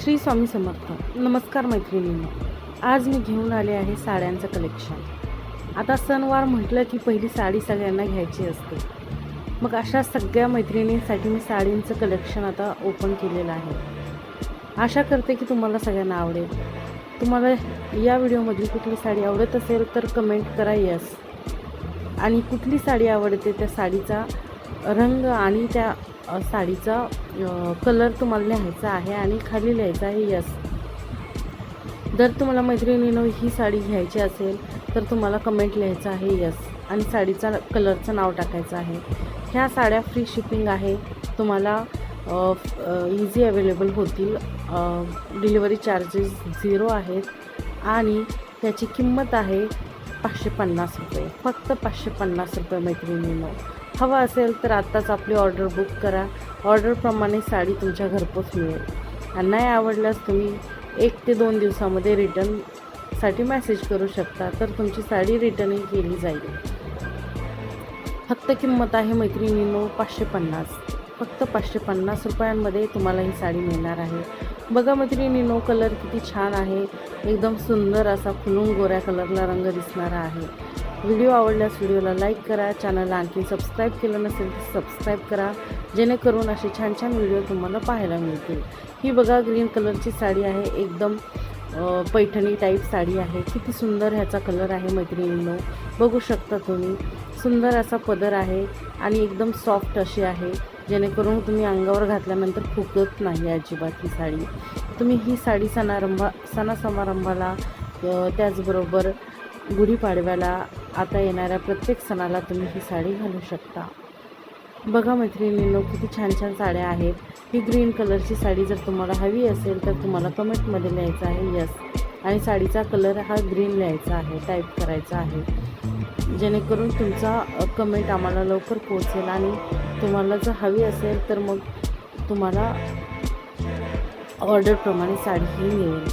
श्री स्वामी समर्थ. नमस्कार मैत्रिणींनो. आज मी घेऊन आले आहे साड्यांचं कलेक्शन आता सणवार म्हटलं की पहिली साडी सगळ्यांना घ्यायची असते. मग अशा सगळ्या मैत्रिणींसाठी मी साडींचं कलेक्शन आता ओपन केलेलं आहे. आशा करते की तुम्हाला सगळ्यांना आवडेल. तुम्हाला या व्हिडिओमधली कुठली साडी आवडत असेल तर कमेंट करा यस आणि कुठली साडी आवडते त्या साडीचा रंग आणि त्या साडीचा कलर तुम्हाला लिहायचा आहे आणि खाली लिहायचा आहे यस जर तुम्हाला मैत्रिणीनं ही साडी घ्यायची असेल तर तुम्हाला कमेंट लिहायचं आहे यस आणि साडीचा कलरचं नाव टाकायचं आहे. ह्या साड्या फ्री शिपिंग आहे. तुम्हाला इझी अवेलेबल होतील. डिलिव्हरी चार्जेस झिरो आहेत. आणि त्याची किंमत आहे पाचशे पन्नास रुपये. फक्त पाचशे पन्नास रुपये मैत्रिणीनं. हवा असेल तर आत्ताच आपली ऑर्डर बुक करा. ऑर्डरप्रमाणे साडी तुमच्या घरपोच मिळेल. आणि नाही आवडल्यास तुम्ही एक ते दोन दिवसामध्ये रिटर्नसाठी मॅसेज करू शकता. तर तुमची साडी रिटर्नही केली जाईल. फक्त किंमत आहे मैत्रिणींनो पाचशे पन्नास. फक्त पाचशे पन्नास रुपयांमध्ये तुम्हाला ही साडी मिळणार आहे. बघा मैत्रिणीनो कलर किती छान आहे. एकदम सुंदर असा फुलून गोऱ्या कलरला रंग दिसणारा आहे. व्हिडिओ आवडल्यास व्हिडिओला लाईक करा चॅनलला आणखी सबस्क्राईब केलं नसेल तर सबस्क्राईब करा जेणेकरून असे छान छान व्हिडिओ तुम्हाला पाहायला मिळतील. ही बघा ग्रीन कलरची साडी आहे एकदम पैठणी टाईप साडी आहे. किती सुंदर ह्याचा कलर आहे मैत्रिणींनो. बघू शकता तुम्ही. सुंदर असा पदर आहे आणि एकदम सॉफ्ट अशी आहे. जेणेकरून तुम्ही अंगावर घातल्यानंतर फुगत नाही अजिबात ही साडी. तुम्ही ही साडी सणारंभा सणासमारंभाला त्याचबरोबर गुढीपाडव्याला आता येणाऱ्या प्रत्येक सणाला तुम्ही ही साडी घालू शकता. बघा मैत्रिणींनो किती छान छान साड्या आहेत. ही ग्रीन कलरची साडी जर तुम्हाला हवी असेल तर तुम्हाला कमेंटमध्ये लिहायचं आहे यस आणि साडीचा कलर हा ग्रीन लिहायचा आहे टाईप करायचा आहे. जेणेकरून तुमचा कमेंट आम्हाला लवकर पोहोचेल आणि तुम्हाला जर हवी असेल तर मग तुम्हाला ऑर्डरप्रमाणे साडीही मिळेल.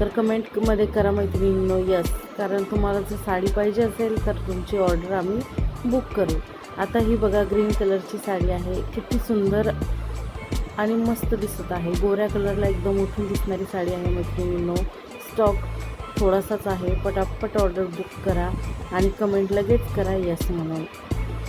तर कमेंटमध्ये करा मैत्रिणींनो यस कारण तुम्हाला जर साडी पाहिजे असेल तर तुमची ऑर्डर आम्ही बुक करू. आता ही बघा ग्रीन कलरची साडी आहे. किती सुंदर आणि मस्त दिसत आहे. गोऱ्या कलरला एकदम उठून दिसणारी साडी आहे मैत्रिणींनो. स्टॉक थोडासाच आहे. पटापट ऑर्डर बुक करा आणि कमेंट लगेच करा यस म्हणून.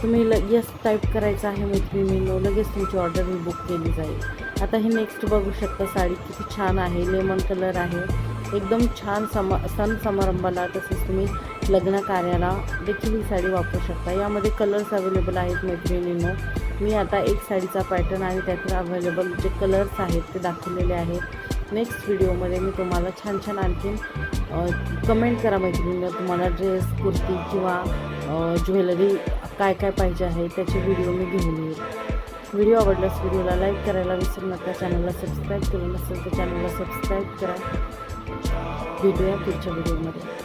तुम्ही ल यस टाईप करायचं आहे मैत्रिणींनो लगेच तुमची ऑर्डर बुक केली जाईल. आता ही नेक्स्ट बघू शकता साडी किती छान आहे. लेमन कलर आहे. एकदम छान समा सण समारंभाला तसेच तुम्ही लग्न कार्याला देखील ही साडी वापरू शकता. यामध्ये कलर्स अवेलेबल आहेत मैत्रिणींनो. मी आता एक साडीचा पॅटर्न आणि त्यातील अवेलेबल जे कलर्स आहेत ते दाखवलेले आहेत. नेक्स्ट व्हिडिओमध्ये मी तुम्हाला छान छान आणखीन कमेंट करा मैत्रिणींना तुम्हाला ड्रेस कुर्ती किंवा ज्वेलरी काय काय पाहिजे आहे त्याचे व्हिडिओ मी घेऊन येईल. व्हिडिओ आवडल्यास व्हिडिओला लाईक करायला विसरू नका. चॅनलला सबस्क्राईब केलं नसेल तर चॅनलला सबस्क्राईब करा. भेटूया पुढच्या व्हिडिओमध्ये.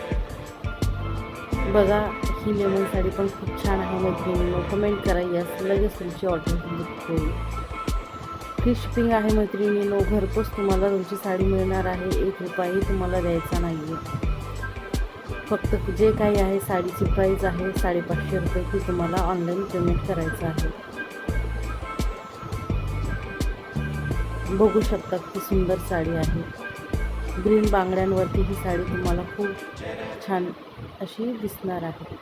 बघा ही लेमन साडी पण खूप छान आहे मैत्रिणींनो कमेंट करा यास लगेच तुमची ऑर्डर बुक होईल फ्री शिपिंग आहे मैत्रिणींनो घरपोच तुम्हाला तुमची साडी मिळणार आहे. एक रुपयाही तुम्हाला द्यायचा नाही आहे फक्त जे काही आहे साडीची प्राईस आहे साडेपाचशे रुपये ती तुम्हाला ऑनलाईन पेमेंट करायचं आहे. बघू शकता की सुंदर साडी आहे. ग्रीन बांगड्यांवरती ही साडी तुम्हाला खूप छान अशी दिसणार आहे.